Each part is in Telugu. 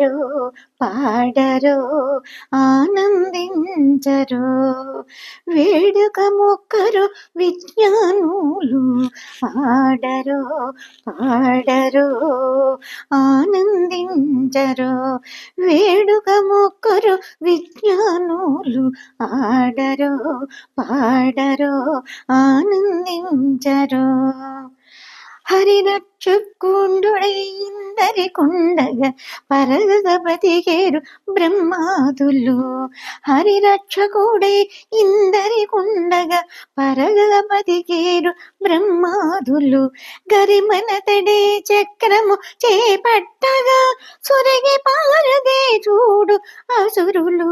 ఆడరు పాడరు ఆనందించరు. వేడుక మొక్కరు విజ్ఞానులు ఆడరు పాడరు ఆనందించరు. వేడుక మొక్కరు విజ్ఞానులు ఆడరు పాడరు ఆనందించరు. హరిరక్షకుండుడై ఇందరి కుండగ బతికేరు బ్రహ్మాదులు. హరిరక్షకుడై ఇందరి కుండగ పరగ బతికేరు బ్రహ్మాదులు. గరిమనతడే చక్రము చేపట్టగా సురగి పారదే చూడు అసురులు.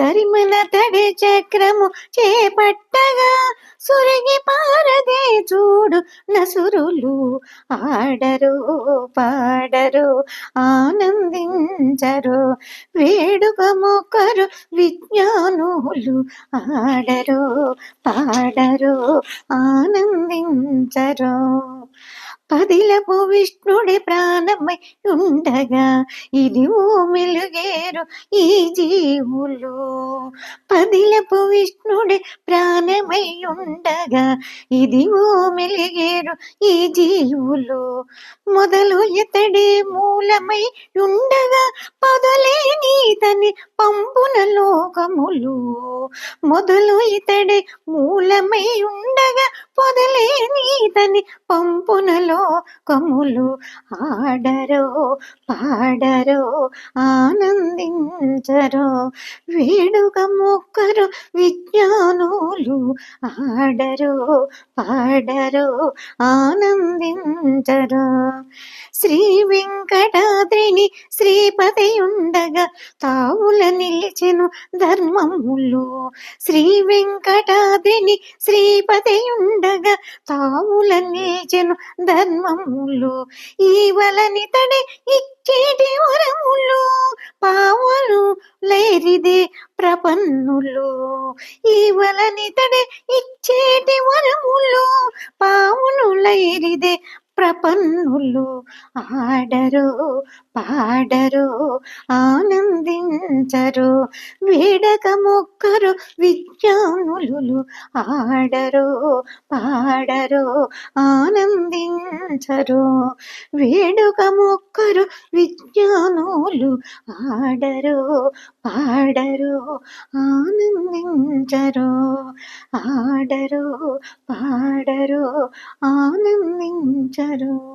గరిమనతడే చక్రము చేపట్టగా సురగి పారదే చూడు నసురులు. ఆడరు పాడరు ఆనందించరు. వేడుక మొక్కరు విజ్ఞానులు ఆడరు పాడరు ఆనందించరు. పదిలపు విష్ణుడి ప్రాణమై ఉండగా ఇది మెలుగేరు ఈ జీవులు. పదిలపు విష్ణుడి ప్రాణమై ఉండగా ఇది మెలుగేరు ఈ జీవులు. మొదలు ఇతడే మూలమై ఉండగా పొదలే నీతని పంపున లోకములు. మొదలు ఇతడే మూలమై ఉండగా పొదలే నీతని పంపున లోకములు ఆడరో పాడరో ఆనందించరో. వేడుక మొక్కరు విజ్ఞానులు ఆడరో పాడరో ఆనందించరో. శ్రీ వెంకటాద్రిని తావుల నిలిచెను ధర్మములు. శ్రీ వెంకటాద్రిని శ్రీపతయుండగా తావుల నిలిచెను ధర్మములు. ఈవలని వలనితడే ఇచ్చేటి వరములు పావులు లేరిదే ప్రపన్నులు. ఈవలని వలనితడే ఇచ్చేటి వరములు పావులు లేరిదే ప్రపన్నులు ఆడరు పాడరు ఆనందించరు వేడక మొక్కరు విజ్ఞానులు ఆడరు పాడరు ఆనందించరు వేడుక మొక్కరు విజ్ఞానులు ఆడరు పాడరు ఆనందించరు ఆడరు పాడరు ఆనందించరు shadow.